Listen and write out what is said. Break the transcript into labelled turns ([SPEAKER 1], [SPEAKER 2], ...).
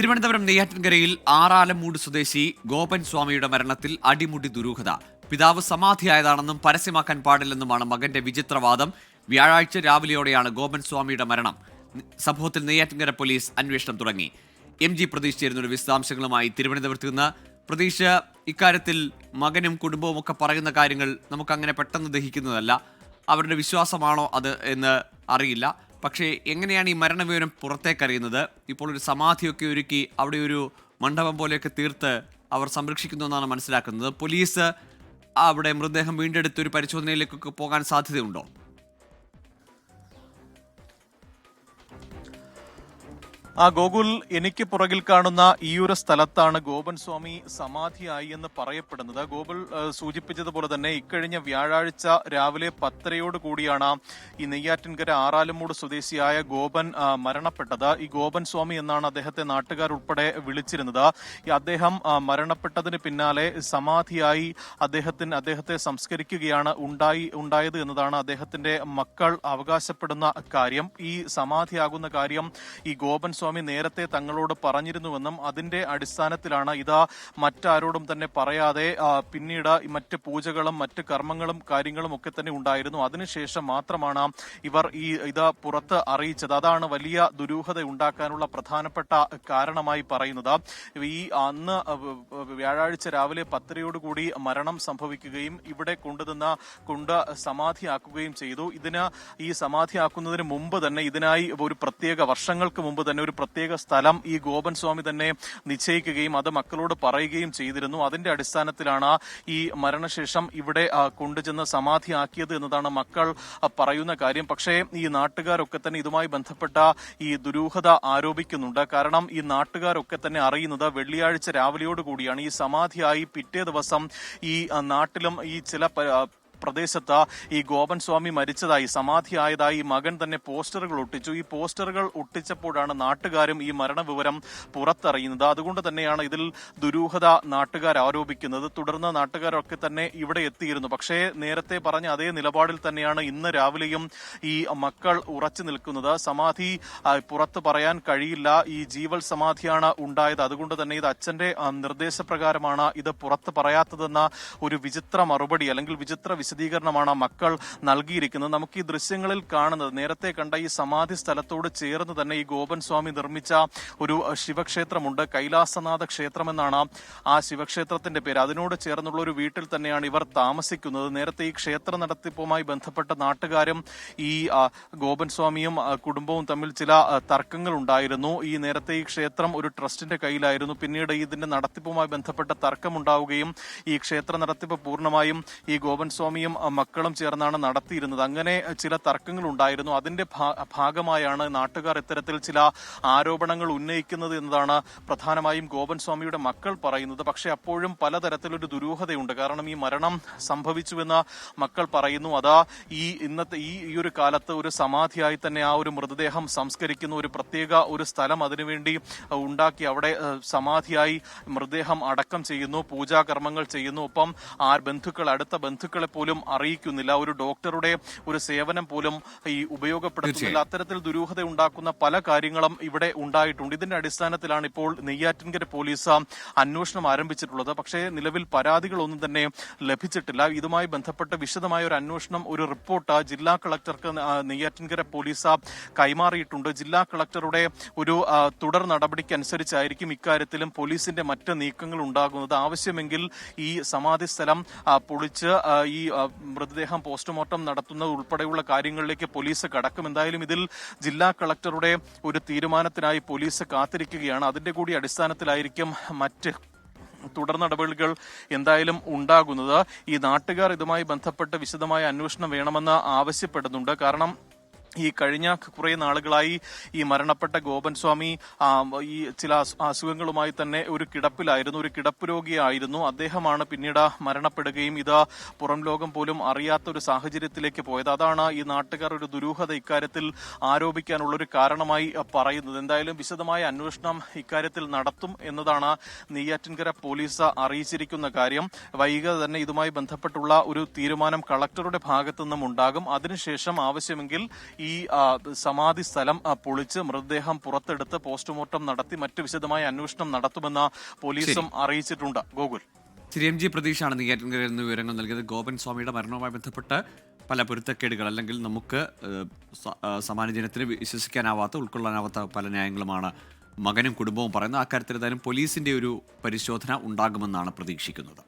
[SPEAKER 1] തിരുവനന്തപുരം നെയ്യാറ്റിൻകരയിൽ ആറാലമൂട് സ്വദേശി ഗോപൻ സ്വാമിയുടെ മരണത്തിൽ അടിമുടി ദുരൂഹത. പിതാവ് സമാധിയായതാണെന്നും പരസ്യമാക്കാൻ പാടില്ലെന്നുമാണ് മകന്റെ വിചിത്രവാദം. വ്യാഴാഴ്ച രാവിലെയോടെയാണ് ഗോപൻ സ്വാമിയുടെ മരണം. സംഭവത്തിൽ നെയ്യാറ്റിൻകര പോലീസ് അന്വേഷണം തുടങ്ങി. എം ജി പ്രതീഷ് ചേരുന്ന വിശദാംശങ്ങളുമായി തിരുവനന്തപുരത്ത് നിന്ന് പ്രതീഷ് ഇക്കാര്യത്തിൽ മകനും കുടുംബവും ഒക്കെ പറയുന്ന കാര്യങ്ങൾ നമുക്ക് അങ്ങനെ പെട്ടെന്ന് ദഹിക്കുന്നതല്ല. അവരുടെ വിശ്വാസമാണോ അത് എന്ന് അറിയില്ല. പക്ഷേ എങ്ങനെയാണ് ഈ മരണവിവരം പുറത്തേക്കറിയുന്നത്? ഇപ്പോൾ ഒരു സമാധിയൊക്കെ ഒരുക്കി അവിടെ ഒരു മണ്ഡപം പോലെയൊക്കെ തീർത്ത് അവർ സംരക്ഷിക്കുന്നു എന്നാണ് മനസ്സിലാക്കുന്നത്. പോലീസ് അവിടെ മൃതദേഹം വീണ്ടെടുത്ത് ഒരു പരിശോധനയിലേക്കൊക്കെ പോകാൻ സാധ്യതയുണ്ടോ?
[SPEAKER 2] ആ ഗോകുൽ എനിക്ക് പുറകിൽ കാണുന്ന ഈ ഒരു സ്ഥലത്താണ് ഗോപൻ സ്വാമി സമാധിയായി എന്ന് പറയപ്പെടുന്നത്. ഗോകുൽ സൂചിപ്പിച്ചതുപോലെ തന്നെ ഇക്കഴിഞ്ഞ വ്യാഴാഴ്ച രാവിലെ പത്തരയോട് കൂടിയാണ് ഈ നെയ്യാറ്റിൻകര ആറാലുമൂട് സ്വദേശിയായ ഗോപൻ മരണപ്പെട്ടത്. ഈ ഗോപൻ സ്വാമി എന്നാണ് അദ്ദേഹത്തെ നാട്ടുകാർ ഉൾപ്പെടെ വിളിച്ചിരുന്നത്. അദ്ദേഹം മരണപ്പെട്ടതിന് പിന്നാലെ സമാധിയായി അദ്ദേഹത്തിന് അദ്ദേഹത്തെ സംസ്കരിക്കുകയാണ് ഉണ്ടായി ഉണ്ടായത് എന്നതാണ് അദ്ദേഹത്തിന്റെ മക്കൾ അവകാശപ്പെടുന്ന കാര്യം. ഈ സമാധിയാകുന്ന കാര്യം ഈ ഗോപൻ സ്വാമി നേരത്തെ തങ്ങളോട് പറഞ്ഞിരുന്നുവെന്നും അതിന്റെ അടിസ്ഥാനത്തിലാണ് ഇതാ മറ്റാരോടും തന്നെ പറയാതെ പിന്നീട് മറ്റ് പൂജകളും മറ്റ് കർമ്മങ്ങളും കാര്യങ്ങളും ഒക്കെ തന്നെ ഉണ്ടായിരുന്നു. അതിനുശേഷം മാത്രമാണ് ഇവർ ഈ ഇത് പുറത്ത് അറിയിച്ചത്. അതാണ് വലിയ ദുരൂഹത ഉണ്ടാക്കാനുള്ള പ്രധാനപ്പെട്ട കാരണമായി പറയുന്നത്. ഈ അന്ന് വ്യാഴാഴ്ച രാവിലെ പത്തരയോടുകൂടി മരണം സംഭവിക്കുകയും ഇവിടെ കൊണ്ടുതന്ന കൊണ്ട് സമാധിയാക്കുകയും ചെയ്തു. ഇതിന് ഈ സമാധിയാക്കുന്നതിന് മുമ്പ് തന്നെ ഇതിനായി ഒരു പ്രത്യേക വർഷങ്ങൾക്ക് മുമ്പ് തന്നെ ഒരു പ്രത്യേക സ്ഥലം ഈ ഗോപൻ സ്വാമി തന്നെ നിശ്ചയിക്കുകയും അത് മക്കളോട് പറയുകയും ചെയ്തിരുന്നു. അതിന്റെ അടിസ്ഥാനത്തിലാണ് ഈ മരണശേഷം ഇവിടെ കൊണ്ടുചെന്ന് സമാധിയാക്കിയത് എന്നതാണ് മക്കൾ പറയുന്ന കാര്യം. പക്ഷേ ഈ നാട്ടുകാരൊക്കെ തന്നെ ഇതുമായി ബന്ധപ്പെട്ട ഈ ദുരൂഹത ആരോപിക്കുന്നുണ്ട്. കാരണം ഈ നാട്ടുകാരൊക്കെ തന്നെ അറിയുന്നത് വെള്ളിയാഴ്ച രാവിലെയോട് കൂടിയാണ് ഈ സമാധിയായി പിറ്റേ ദിവസം ഈ നാട്ടിലും ഈ ചില പ്രദേശത്ത് ഈ ഗോപൻ സ്വാമി മരിച്ചതായി സമാധിയായതായി മകൻ തന്നെ പോസ്റ്ററുകൾ ഒട്ടിച്ചു. ഈ പോസ്റ്ററുകൾ ഒട്ടിച്ചപ്പോഴാണ് നാട്ടുകാരും ഈ മരണവിവരം പുറത്തറിയുന്നത്. അതുകൊണ്ട് തന്നെയാണ് ഇതിൽ ദുരൂഹത നാട്ടുകാർ ആരോപിക്കുന്നത്. തുടർന്ന് നാട്ടുകാരൊക്കെ തന്നെ ഇവിടെ എത്തിയിരുന്നു. പക്ഷേ നേരത്തെ പറഞ്ഞ അതേ നിലപാടിൽ തന്നെയാണ് ഇന്ന് രാവിലെയും ഈ മക്കൾ ഉറച്ചു നിൽക്കുന്നത്. സമാധി പുറത്ത് പറയാൻ കഴിയില്ല. ഈ ജീവൽ സമാധിയാണ് ഉണ്ടായത്. അതുകൊണ്ട് തന്നെ ഇത് അച്ഛന്റെ നിർദ്ദേശപ്രകാരമാണ് ഇത് പുറത്ത് പറയാത്തതെന്ന ഒരു വിചിത്ര മറുപടി അല്ലെങ്കിൽ വിചിത്ര വിശദീകരണമാണ് മക്കൾ നൽകിയിരിക്കുന്നത്. നമുക്ക് ഈ ദൃശ്യങ്ങളിൽ കാണുന്നത് നേരത്തെ കണ്ട ഈ സമാധി സ്ഥലത്തോട് ചേർന്ന് തന്നെ ഈ ഗോപൻ സ്വാമി നിർമ്മിച്ച ഒരു ശിവക്ഷേത്രമുണ്ട്. കൈലാസനാഥ ക്ഷേത്രമെന്നാണ് ആ ശിവക്ഷേത്രത്തിന്റെ പേര്. അതിനോട് ചേർന്നുള്ള ഒരു വീട്ടിൽ തന്നെയാണ് ഇവർ താമസിക്കുന്നത്. നേരത്തെ ഈ ക്ഷേത്ര നടത്തിപ്പുമായി ബന്ധപ്പെട്ട നാട്ടുകാരും ഈ ഗോപൻ സ്വാമിയും കുടുംബവും തമ്മിൽ ചില തർക്കങ്ങൾ ഉണ്ടായിരുന്നു. ഈ നേരത്തെ ഈ ക്ഷേത്രം ഒരു ട്രസ്റ്റിന്റെ കയ്യിലായിരുന്നു. പിന്നീട് ഇതിന്റെ നടത്തിപ്പുമായി ബന്ധപ്പെട്ട തർക്കമുണ്ടാവുകയും ഈ ക്ഷേത്ര നടത്തിപ്പ് പൂർണമായും ഈ ഗോപൻ സ്വാമിയും മക്കളും ചേർന്നാണ് നടത്തിയിരുന്നത്. അങ്ങനെ ചില തർക്കങ്ങൾ ഉണ്ടായിരുന്നു അതിന്റെ ഭാഗമായാണ് നാട്ടുകാർ ഇത്തരത്തിൽ ചില ആരോപണങ്ങൾ ഉന്നയിക്കുന്നത് എന്നതാണ് പ്രധാനമായും ഗോപൻ സ്വാമിയുടെ മക്കൾ പറയുന്നത്. പക്ഷെ അപ്പോഴും പലതരത്തിലൊരു ദുരൂഹതയുണ്ട്. കാരണം ഈ മരണം സംഭവിച്ചുവെന്ന് മക്കൾ പറയുന്നു. അതാ ഈ ഇന്നത്തെ ഈ ഈ ഒരു കാലത്ത് ഒരു സമാധിയായി തന്നെ ആ ഒരു മൃതദേഹം സംസ്കരിക്കുന്ന. ഒരു പ്രത്യേക ഒരു സ്ഥലം അതിനുവേണ്ടി ഉണ്ടാക്കി അവിടെ സമാധിയായി മൃതദേഹം അടക്കം ചെയ്യുന്നു. പൂജാകർമ്മങ്ങൾ ചെയ്യുന്നു. ഒപ്പം ആ ബന്ധുക്കൾ അടുത്ത ബന്ധുക്കളെ പോലും അറിയിക്കുന്നില്ല. ഒരു ഡോക്ടറുടെ ഒരു സേവനം പോലും ഈ ഉപയോഗപ്പെടുത്തുന്നില്ല. അത്തരത്തിൽ ദുരൂഹത ഉണ്ടാക്കുന്ന പല കാര്യങ്ങളും ഇവിടെ ഉണ്ടായിട്ടുണ്ട്. ഇതിന്റെ അടിസ്ഥാനത്തിലാണ് ഇപ്പോൾ നെയ്യാറ്റിൻകര പോലീസ് അന്വേഷണം ആരംഭിച്ചിട്ടുള്ളത്. പക്ഷേ നിലവിൽ പരാതികളൊന്നും തന്നെ ലഭിച്ചിട്ടില്ല. ഇതുമായി ബന്ധപ്പെട്ട് വിശദമായ ഒരു അന്വേഷണം ഒരു റിപ്പോർട്ട് ജില്ലാ കളക്ടർക്ക് നെയ്യാറ്റിൻകര പോലീസ് കൈമാറിയിട്ടുണ്ട്. ജില്ലാ കളക്ടറുടെ ഒരു തുടർ നടപടിക്കനുസരിച്ചായിരിക്കും ഇക്കാര്യത്തിലും പോലീസിന്റെ മറ്റ് നീക്കങ്ങൾ ഉണ്ടാകുന്നത്. ആവശ്യമെങ്കിൽ ഈ സമാധി സ്ഥലം പൊളിച്ച് ഈ മൃതദേഹം പോസ്റ്റ്മോർട്ടം നടത്തുന്നത് ഉൾപ്പെടെയുള്ള കാര്യങ്ങളിലേക്ക് പോലീസ് കടക്കും. എന്തായാലും ഇതിൽ ജില്ലാ കളക്ടറുടെ ഒരു തീരുമാനത്തിനായി പോലീസ് കാത്തിരിക്കുകയാണ്. അതിന്റെ കൂടി അടിസ്ഥാനത്തിലായിരിക്കും മറ്റ് തുടർ നടപടികൾ എന്തായാലും ഉണ്ടാകുന്നത്. ഈ നാട്ടുകാർ ഇതുമായി ബന്ധപ്പെട്ട് വിശദമായ അന്വേഷണം വേണമെന്ന് ആവശ്യപ്പെടുന്നുണ്ട്. കാരണം ഈ കഴിഞ്ഞ കുറേ നാളുകളായി ഈ മരണപ്പെട്ട ഗോപൻ സ്വാമി ഈ ചില അസു- അസുഖങ്ങളുമായി തന്നെ ഒരു കിടപ്പിലായിരുന്നു ഒരു കിടപ്പ് രോഗിയായിരുന്നു. അദ്ദേഹമാണ് പിന്നീട് മരണപ്പെടുകയും ഇത് പുറം ലോകം പോലും അറിയാത്ത ഒരു സാഹചര്യത്തിലേക്ക് പോയത്. അതാണ് ഈ നാട്ടുകാർ ഒരു ദുരൂഹത ഇക്കാര്യത്തിൽ ആരോപിക്കാനുള്ള ഒരു കാരണമായി പറയുന്നത്. എന്തായാലും വിശദമായ അന്വേഷണം ഇക്കാര്യത്തിൽ നടത്തും എന്നതാണ് നെയ്യാറ്റിൻകര പോലീസ് അറിയിച്ചിരിക്കുന്ന കാര്യം. വൈകാതെ തന്നെ ഇതുമായി ബന്ധപ്പെട്ടുള്ള ഒരു തീരുമാനം കളക്ടറുടെ ഭാഗത്തു നിന്നും ഉണ്ടാകും. അതിനുശേഷം ആവശ്യമെങ്കിൽ ഈ ഈ സമാധി സ്ഥലം പൊളിച്ച് മൃതദേഹം പുറത്തെടുത്ത് പോസ്റ്റ്മോർട്ടം നടത്തി മറ്റു വിശദമായ അന്വേഷണം നടത്തുമെന്ന് പോലീസും അറിയിച്ചിട്ടുണ്ട്. ഗോകുൽ.
[SPEAKER 1] ശ്രീ എം ജി പ്രതീക്ഷാണ് നെയ്യാറ്റിൻകരയിൽ നിന്ന് വിവരങ്ങൾ നൽകിയത്. ഗോപൻ സ്വാമിയുടെ മരണവുമായി ബന്ധപ്പെട്ട് പല പൊരുത്തക്കേടുകൾ അല്ലെങ്കിൽ നമുക്ക് സമാന ജനത്തിന് വിശ്വസിക്കാനാവാത്ത ഉൾക്കൊള്ളാനാവാത്ത പല ന്യായങ്ങളുമാണ് മകനും കുടുംബവും പറയുന്നത്. അക്കാര്യത്തിൽ ഏതായാലും പോലീസിന്റെ ഒരു പരിശോധന ഉണ്ടാകുമെന്നാണ് പ്രതീക്ഷിക്കുന്നത്.